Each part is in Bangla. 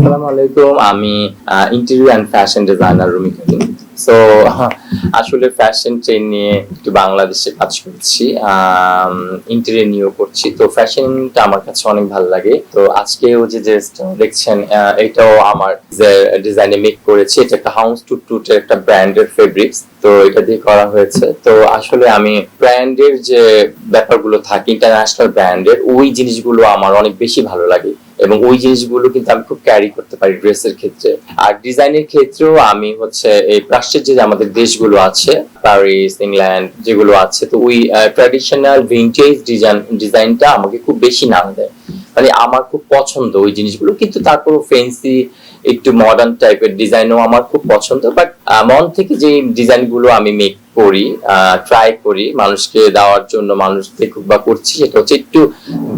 আসসালামু আলাইকুম, আমি interior and fashion designer Rumi Karim so আসলে ফ্যাশন ট্রেন নিয়ে একটু বাংলাদেশে কাজ করছি ইন্টেরিয়র নিয়েও করছি। তো ফ্যাশনটা আমার কাছে অনেক ভালো লাগে। তো আজকেও যে ড্রেসটা দেখছেন এটাও আমার ডিজাইনে মেক করেছি, এটা একটা হাউস টু টুটের একটা ব্র্যান্ডের ফেব্রিক্স তো এটা দিয়ে করা হয়েছে। তো আসলে আমি ব্র্যান্ডের যে ব্যাপারগুলো থাকে ইন্টারন্যাশনাল ব্র্যান্ডের ওই জিনিসগুলো আমার অনেক বেশি ভালো লাগে। এবং ওই জিনিসগুলো কিন্তু আমি খুব ক্যারি করতে পারি ড্রেসের ক্ষেত্রে। আর ডিজাইনের ক্ষেত্রেও আমি হচ্ছে এই প্রাচ্যের যে আমাদের দেশগুলো আছে প্যারিস ইংল্যান্ড যেগুলো আছে, তো ওই ট্র্যাডিশনাল ভিন্টেজ ডিজাইন ডিজাইনটা আমাকে খুব বেশি নাম দেয়। মানে আমার খুব পছন্দ ওই জিনিসগুলো, কিন্তু তারপর ফেন্সি একটু মডার্ন টাইপের ডিজাইনও আমার খুব পছন্দ বাট মন থেকে যে ডিজাইনগুলো আমি মেক করি ট্রাই করি মানুষকে দেওয়ার জন্য মানুষ দেখুক বা করছি সেটা হচ্ছে একটু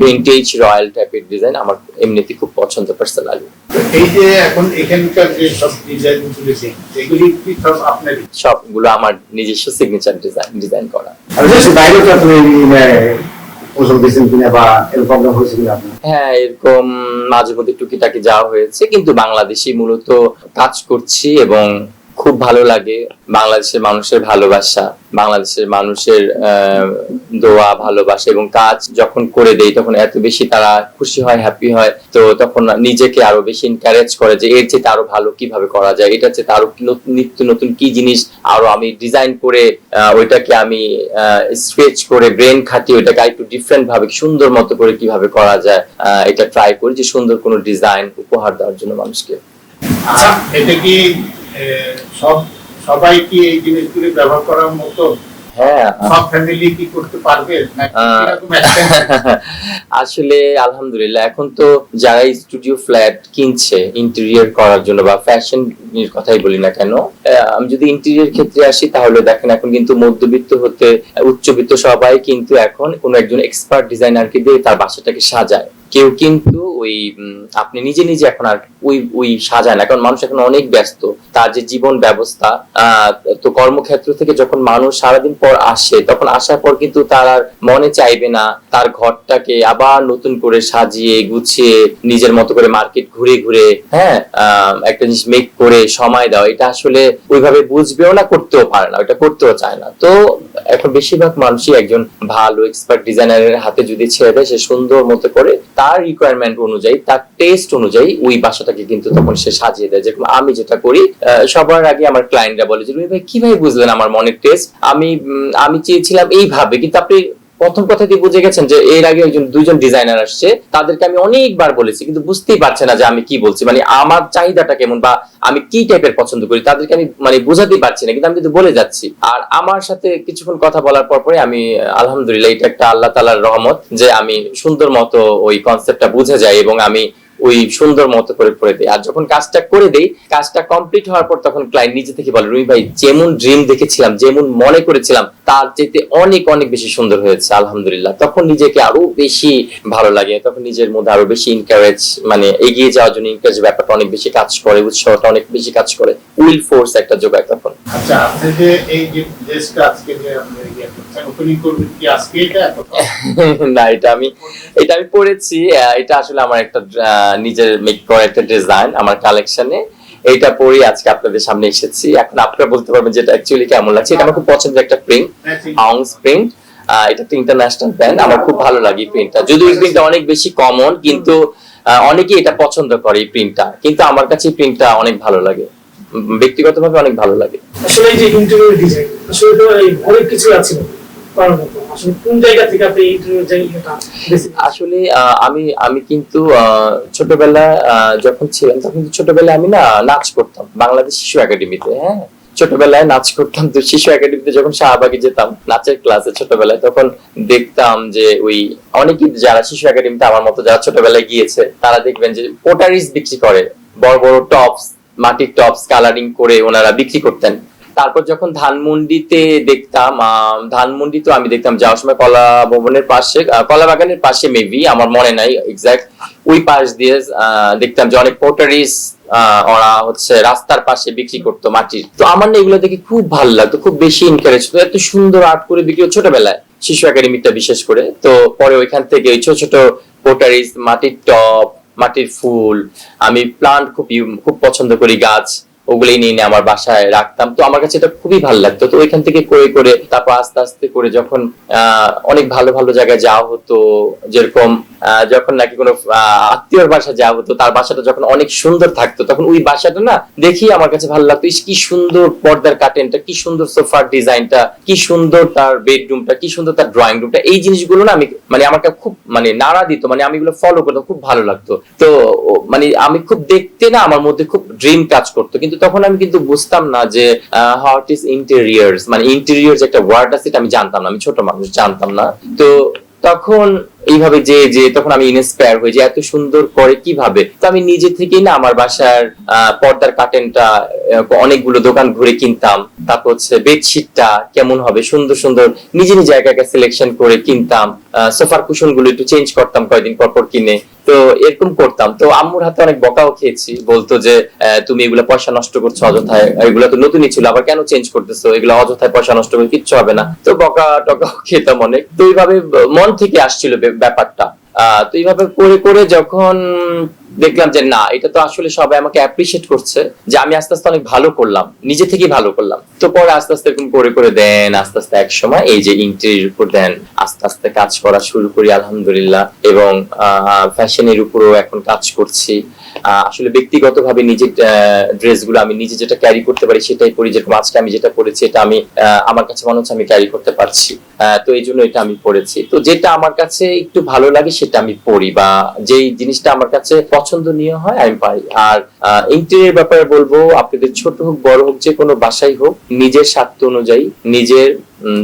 ভিন্টেজ রয়্যাল টাইপের ডিজাইন আমার এমনিতে খুব পছন্দ পার্সোনালি এই যে এখন এখানকার যে সব ডিজাইন এগুলি কি সব আপনারই সবগুলো আমার নিজস্ব সিগনেচার ডিজাইন ডিজাইন করা। আর বাইরে কিনা আপনার? হ্যাঁ এরকম মাঝে মধ্যে টুকিটাকি যাওয়া হয়েছে কিন্তু বাংলাদেশি মূলত কাজ করছি এবং ভালো লাগে। বাংলাদেশের মানুষের ভালোবাসা, বাংলাদেশের মানুষের দোয়া, ভালোবাসা এবং কাজ যখন করে দেই, তখন এত বেশি তারা খুশি হয় হ্যাপি হয়। তো তখন নিজেকে আরও বেশি এনকারেজ করে যে, এর চেয়ে আরও ভালো কীভাবে করা যায়? এটা চেয়ে আরও নিত্য নতুন কি জিনিস? আরও আমি ডিজাইন করে ওইটাকে আমি স্কেচ করে ব্রেন খাটিয়ে ওইটাকে একটু ডিফারেন্ট ভাবে, সুন্দর মতো করে কীভাবে করা যায় এটা ট্রাই করি যে সুন্দর কোনো ডিজাইন উপহার দেওয়ার জন্য মানুষকে। আচ্ছা এটা কি সব সবাই কি এই জিনিসগুলি ব্যবহার করার মতো? হ্যাঁ? আসলে আলহামদুলিল্লাহ এখন তো যারা স্টুডিও ফ্ল্যাট কিনছে ইন্টেরিয়র করার জন্য বা ফ্যাশন এর কথাই বলি না কেন আমি যদি ইন্টেরিয়র ক্ষেত্রে আসি তাহলে দেখেন এখন কিন্তু মধ্যবিত্ত হতে উচ্চবিত্ত সবাই কিন্তু এখন কোনো একজন এক্সপার্ট ডিজাইনারকে দিয়ে তার বাসাটাকে সাজায়। কেউ কিন্তু ওই আপনি নিজে নিজে এখন আর ওই ওই সাজায় না কারণ মানুষ এখন অনেক ব্যস্ত। তার যে জীবন ব্যবস্থা তো কর্মক্ষেত্র থেকে যখন মানুষ সারাদিন পর আসে, তখন আসার পর কিন্তু তার আর মনে চাইবে না। তার ঘরটাকে আবার নতুন করে সাজিয়ে, গুছিয়ে, নিজের মতো করে মার্কেট ঘুরে ঘুরে হ্যাঁ একটা জিনিস মেক করে সময় দাও। এটা আসলে ওইভাবে বুঝবেও না, করতেও পারে না। ওটা করতেও চায় না। তো এখন বেশিরভাগ মানুষই একজন ভালো এক্সপার্ট ডিজাইনারের হাতে যদি ছেড়ে দেয়, সে সুন্দর মতো করে তার রিকোয়ারমেন্ট অনুযায়ী, তার টেস্ট অনুযায়ী ওই বাসাটাকে কিন্তু তখন সে সাজিয়ে দেয়। যেরকম আমি যেটা করি সবার আগে আমার ক্লায়েন্টরা বলে যে ভাই, কীভাবে বুঝলেন আমার মনের টেস্ট আমি আমি চেয়েছিলাম এইভাবে, কিন্তু আপনি প্রথম কথা বুঝে গেছেন যে, এর আগে একজন, দুইজন ডিজাইনার আসছে, তাদেরকে আমি অনেকবার বলেছি, কিন্তু বুঝতেই পারছে না যে আমি কি বলছি। মানে আমার চাহিদাটা কেমন বা আমি কি টাইপের পছন্দ করি, তাদেরকে আমি মানে বোঝাতেই পারছি না, কিন্তু আমি কিন্তু বলে যাচ্ছি। আর আমার সাথে কিছুক্ষণ কথা বলার পর পরে আমি, আলহামদুলিল্লাহ, এটা একটা আল্লাহ তালার রহমত যে, আমি সুন্দর মতো ওই কনসেপ্টটা বুঝে যাই এবং আমি ওই সুন্দর মতো করে করে দেয়। আর যখন কাজটা করে দেই কাজটা কমপ্লিট হওয়ার পর তখন ক্লায়েন্ট নিজে থেকে বলে রুমি ভাই যেমন ড্রিম দেখেছিলাম যেমন মনে করেছিলাম তার চাইতে অনেক অনেক বেশি সুন্দর হয়েছে আলহামদুলিল্লাহ। তখন নিজেকে আরও বেশি ভালো লাগে তখন নিজের মধ্যে আরও বেশি ইনকারেজ মানে এগিয়ে যাওয়ার জন্য ইনকারেজ ব্যাপারটা অনেক বেশি কাজ করে উৎসাহটা অনেক বেশি কাজ করে। উইল ফোর্স একটা যোগায় তখন। আচ্ছা আপনি যে এই ড্রেসটা আজকে যে আপনি করছেন ওপেনিং করবেন কি আজকে এটা? না এটা আমি এটা আমি পড়েছি। এটা আসলে আমার একটা নিজের মেক করা একটা ডিজাইন আমার কালেকশনে এটা পরে আজকে আপনাদের সামনে এসেছি। এখন আপনারা বলতে পারবেন যেটা অ্যাকচুয়ালি কেমন লাগছে। এটা আমার খুব পছন্দের একটা প্রিন্ট আউন্স প্রিন্ট এটা তো ইন্টারন্যাশনাল ব্র্যান্ড আমার খুব ভালো লাগে প্রিন্টটা যদিও এই প্রিন্টটা অনেক বেশি কমন কিন্তু অনেকেই এটা পছন্দ করে এই প্রিন্টটা কিন্তু আমার কাছে এই প্রিন্টটা অনেক ভালো লাগে। ব্যক্তিগতভাবে অনেক ভালো লাগে। আসলে এই যে ডিজাইন আসলে তো অনেক কিছু আছে। আসলে আমি আমি কিন্তু আহ, যখন ছিলাম তখন ছোটবেলায় আমি না নাচ করতাম বাংলাদেশ শিশু একাডেমিতে হ্যাঁ? ছোটবেলায় নাচ করতাম তো শিশু একাডেমিতে যখন শাহবাগে যেতাম নাচের ক্লাসে ছোটবেলায় তখন দেখতাম যে ওই অনেকেই যারা শিশু একাডেমিতে আমার মতো যারা ছোটবেলায় গিয়েছে তারা দেখবেন যে পোটারিস বিক্রি করে বড় বড় টপস মাটির টপস কালারিং করে ওনারা বিক্রি করতেন। তারপর যখন ধানমন্ডিতে দেখতাম ধানমন্ডি তো আমি দেখতাম যাওয়ার সময় কলা ভবনের পাশে কলা বাগানের পাশে মেবি আমার মনে নাই এক্সাক্ট ওই পাশ দিয়ে দেখতাম যে, অনেক পোটারিস ওরা হচ্ছে রাস্তার পাশে বিক্রি করতো মাটির। তো আমার না এগুলো দেখে খুব ভালো লাগতো, খুব বেশি ইনকারেজ হতো এত সুন্দর আর্ট করে বিক্রি ছোটবেলায়, শিশু একাডেমিটা বিশেষ করে। তো পরে ওইখান থেকে ওই ছোট ছোট পোটারিস মাটির টপ মাটির ফুল, আমি প্লান্ট খুব খুব পছন্দ করি গাছ। ওগুলোই নিয়ে নিয়ে আমার বাসায় রাখতাম। তো আমার কাছে এটা খুবই ভালো লাগতো। তো ওইখান থেকে করে করে, তারপর আস্তে আস্তে করে যখন অনেক ভালো ভালো জায়গায় যাওয়া হতো, যেরকম যখন নাকি কোনো আত্মীয়র বাসা যাওয়া হতো, তার বাসাটা যখন অনেক সুন্দর থাকতো, তখন ওই বাসাটা না দেখি আমার কাছে ভালো লাগতো কি সুন্দর পর্দার কাটেনটা কি সুন্দর সোফার ডিজাইনটা, কি সুন্দর তার বেডরুমটা, কি সুন্দর তার ড্রয়িং রুমটা এই জিনিসগুলো না আমি মানে আমাকে খুব মানে নাড়া দিত মানে আমি এগুলো ফলো করতাম, খুব ভালো লাগতো। তো মানে আমি খুব দেখতে না আমার মধ্যে খুব ড্রিম কাজ করতো, কিন্তু তখন আমি কিন্তু বুঝতাম না যে হাউট ইজ ইন্টেরিয়ার্স মানে ইন্টেরিয়ার যে একটা ওয়ার্ড আছে এটা আমি জানতাম না, আমি ছোট মানুষ, জানতাম না। তো তখন এইভাবে যে যে তখন আমি ইন্সপায়ার হই যে এত সুন্দর করে কীভাবে? তো আমি নিজে থেকেই না আমার বাসার পর্দার কাটেনটা অনেকগুলো দোকান ঘুরে কিনতাম। তারপর হচ্ছে বেডশিটটা কেমন হবে? সুন্দর সুন্দর নিজে নিজে একা একা সিলেকশন করে কিনতাম। সোফার কুশনগুলো একটু চেঞ্জ করতাম কয়েকদিন পর পর কিনে। তো এরকম করতাম। তো আম্মুর হাতে অনেক বকাও খেয়েছি। বলতো যে তুমি এগুলো পয়সা নষ্ট করছ, অযথায় এগুলো তো নতুনই ছিল, আবার কেন চেঞ্জ করতেছো? এগুলো অযথায় পয়সা নষ্ট করে কিচ্ছু হবে না। তো বকা টকাও খেতাম অনেক। তো এইভাবে মন থেকে আসছিল ব্যাপারটা। তো এইভাবে করে করে যখন দেখলাম যে না, এটা তো আসলে সবাই আমাকে অ্যাপ্রিসিয়েট করছে যে আমি আস্তে আস্তে অনেক ভালো করলাম, নিজে থেকেই ভালো করলাম। তো পরে আস্তে আস্তে এরকম করে করে দেন, আস্তে আস্তে এক সময় এই যে ইন্টারভিউর উপর দেন, আস্তে আস্তে কাজ করা শুরু করি, আলহামদুলিল্লাহ। এবং ফ্যাশনের উপরও এখন কাজ করছি। আসলে ব্যক্তিগতভাবে নিজের ড্রেসগুলো আমি নিজে যেটা ক্যারি করতে পারি সেটাই পরি, যেরকম আজকে আমি যেটা পরেছি এটা আমি আমার কাছে মনে হচ্ছে আমি ক্যারি করতে পারছি। তো এই জন্য এটা আমি পড়েছি তো যেটা আমার কাছে একটু ভালো লাগে সেটা আমি পড়ি বা যেই জিনিসটা আমার কাছে পছন্দনীয় হয় আমি পারি আর ইন্টেরিয়ার ব্যাপারে বলব, আপনাদের ছোট হোক, বড় হোক, যে কোনো বাসাই হোক, নিজের স্বার্থ অনুযায়ী নিজের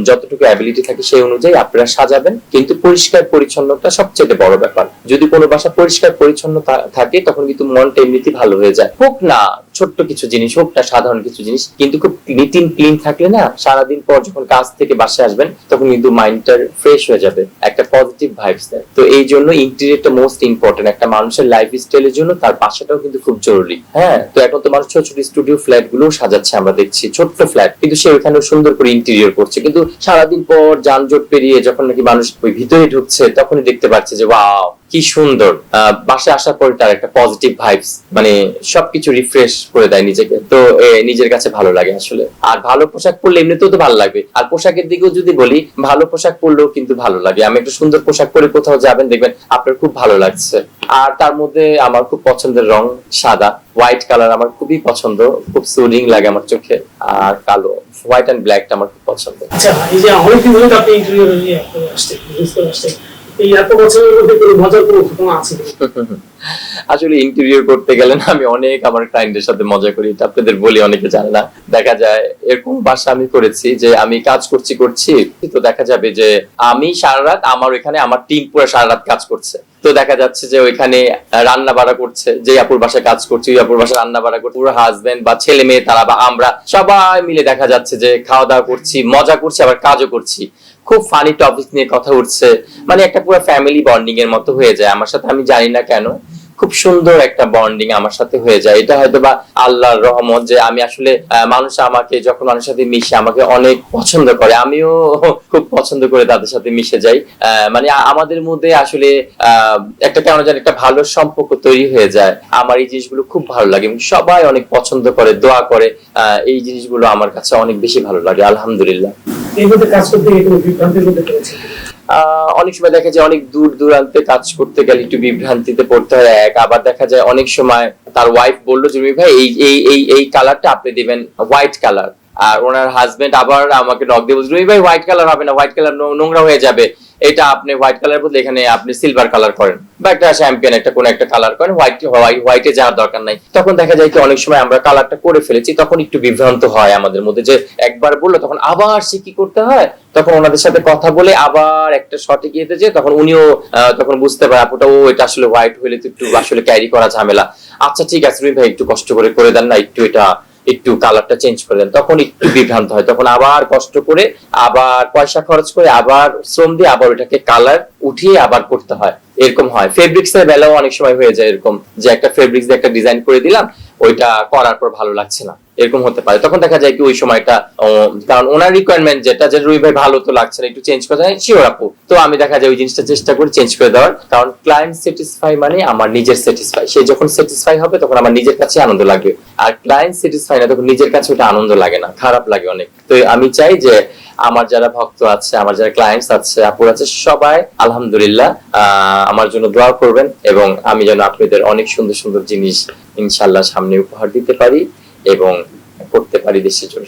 যতটুকু অ্যাবিলিটি থাকে সেই অনুযায়ী আপনারা সাজাবেন। কিন্তু পরিষ্কার পরিচ্ছন্নতা সবচেয়ে বড় ব্যাপার। যদি কোনো বাসা পরিষ্কার পরিচ্ছন্ন থাকে, তখন কিন্তু মনটা এমনিতেই ভালো হয়ে যায়। হোক না ছোট্ট কিছু জিনিস হোক সাধারণ কিছু জিনিস, কিন্তু খুব নিট ক্লিন থাকলে না, সারাদিন পর যখন কাজ থেকে বাসায় আসবেন, তখন কিন্তু মাইন্ডটা ফ্রেশ হয়ে যাবে, একটা পজিটিভ ভাইবস দেয়। তো এই জন্য ইন্টেরিয়রটা মোস্ট ইম্পর্টেন্ট একটা মানুষের লাইফ স্টাইলের জন্য তার বাসাটাও কিন্তু খুব জরুরি। হ্যাঁ তো এখন তো মানুষ ছোট ছোট স্টুডিও ফ্ল্যাটগুলো সাজাচ্ছে, আমরা দেখছি, ছোট্ট ফ্ল্যাট কিন্তু সে ওখানে সুন্দর করে ইন্টেরিয়র করছে, কিন্তু সারাদিন পর যানজট পেরিয়ে যখন নাকি মানুষ ওই ভিতরে ঢুকছে, তখনই দেখতে পাচ্ছে যে ওয়াও কি সুন্দর। বাসায় আসার পরে তার একটা পজিটিভ ভাইবস মানে সবকিছু রিফ্রেশ করে দেয় নিজেকে। তো নিজের কাছে ভালো লাগে আসলে। আর ভালো পোশাক পরলে এমনিতেও তো ভালো লাগবে। আর পোশাকের দিকেও যদি বলি, ভালো পোশাক পরলেও কিন্তু ভালো লাগে। আমি একটা সুন্দর পোশাক পরে কোথাও যাবেন, দেখবেন আপনার খুব ভালো লাগছে। আর তার মধ্যে আমার খুব পছন্দের রং সাদা। হোয়াইট কালার আমার খুবই পছন্দ। খুব সুদিং লাগে আমার চোখে। আর কালো। হোয়াইট এন্ড ব্ল্যাকটা আমার খুব পছন্দ। আচ্ছা এই যে আপনি ইন্টারভিউ নিয়ে আসছেন আসলে ইন্টেরিয়র করতে আমি অনেক আমার সাথে মজা করি। আপনাদের বলি, অনেকে জানে না। দেখা যায় এরকম বাসা আমি করেছি যে আমি কাজ করছি করছি তো দেখা যাবে যে আমি সারা রাত আমার ওইখানে, আমার টিম পুরো সারা রাত কাজ করছে। তো দেখা যাচ্ছে যে ওইখানে রান্না বাড়া করছে, যে আপুর বাসায় কাজ করছি, ওই আপুর বাসায় রান্না বাড়া করছে। পুরো হাজবেন্ড বা ছেলে মেয়ে, তারা বা আমরা সবাই মিলে দেখা যাচ্ছে যে খাওয়া দাওয়া করছি, মজা করছি, আবার কাজও করছি। খুব ফানি টপিক নিয়ে কথা উঠছে। মানে একটা পুরো ফ্যামিলি বন্ডিং এর মতো হয়ে যায়। আমার সাথে আমি জানি না কেন, খুব সুন্দর একটা বন্ডিং আমার সাথে হয়ে যায়। এটা হয়তো বা আল্লাহর রহমত যে আমি আসলে মানুষ আমাকে যখন মানুষের সাথে মিশে, আমাকে অনেক পছন্দ করে। আমিও খুব পছন্দ করে তাদের সাথে মিশে যাই। মানে আমাদের মধ্যে আসলে একটা কেমন যেন একটা ভালো সম্পর্ক তৈরি হয়ে যায়। আমার এই জিনিসগুলো খুব ভালো লাগে সবাই অনেক পছন্দ করে, দোয়া করে। এই জিনিসগুলো আমার কাছে অনেক বেশি ভালো লাগে, আলহামদুলিল্লাহ। এর কাজ করতে বিভ্রান্তির মধ্যে পড়েছে অনেক সময় দেখা যায় অনেক দূর দূরান্তে কাজ করতে গেলে একটু বিভ্রান্তিতে পড়তে হয়, এক। আবার দেখা যায় অনেক সময় তার ওয়াইফ বলল জমি ভাই, এই এই এই কালারটা আপনি দিবেন হোয়াইট কালার আর ওনার হাজবেন্ড আবার আমাকে নক দিয়ে বলছে রুমি ভাই হোয়াইট কালার হবে না হোয়াইট কালার নোংরা হয়ে যাবে। এটা আপনি হোয়াইট কালার বদলে এখানে আপনি সিলভার কালার করেন। বা একটা চ্যাম্পিয়ন একটা কোন একটা কালার করেন হোয়াইট হোয়াইটে যাওয়ার দরকার নাই। তখন দেখা যায় কি অনেক সময় আমরা কালারটা করে ফেলেছি, তখন একটু বিভ্রান্ত হয় আমাদের মধ্যে যে একবার বলল, তখন আবার সে কি করতে হয়? তখন ওনাদের সাথে কথা বলে আবার একটা সঠিক ইয়েতে যে তখন উনিও তখন বুঝতে পারে, আপুটা, ও, এটা আসলে হোয়াইট হইলে তো একটু, আসলে ক্যারি করা ঝামেলা। আচ্ছা ঠিক আছে রুমি ভাই, একটু কষ্ট করে করে দেন না, একটু এটা একটু কালারটা চেঞ্জ করে দেন। তখন একটু বিভ্রান্ত হয়। তখন আবার কষ্ট করে, আবার পয়সা খরচ করে, আবার শ্রম দিয়ে আবার ওটাকে কালার উঠিয়ে আবার করতে হয়। এরকম হয়। ফেব্রিক্স এর বেলাও অনেক সময় হয়ে যায় এরকম যে একটা ফেব্রিক্স দিয়ে একটা ডিজাইন করে দিলাম, ওইটা করার পর ভালো লাগছে না। এরকম হতে পারে। তখন দেখা যায় কি ওই সময়টা কারণ ওনার রিকোয়ারমেন্ট যেটা যে রুই ভাই ভালো তো লাগছে না, একটু চেঞ্জ করে দেয় শিওর আপু। তো আমি দেখা যায় ওই জিনিসটা চেষ্টা করি চেঞ্জ করে দেওয়ার, কারণ ক্লায়েন্ট স্যাটিসফাই মানে আমার নিজের স্যাটিসফাই সে যখন স্যাটিসফাই হবে তখন আমার নিজের কাছে আনন্দ লাগবে। আর ক্লায়েন্ট স্যাটিসফাই না তখন নিজের কাছে ওটা আনন্দ লাগে না, খারাপ লাগে অনেক। তো আমি চাই যে আমার যারা ভক্ত আছে, আমার যারা ক্লায়েন্টস আছে, আপুর আছে, সবাই আলহামদুলিল্লাহ আমার জন্য দোয়া করবেন এবং আমি যেন আপনাদের অনেক সুন্দর সুন্দর জিনিস ইনশাল্লাহ সামনে উপহার দিতে পারি। এবং করতে পারি দেশের জন্য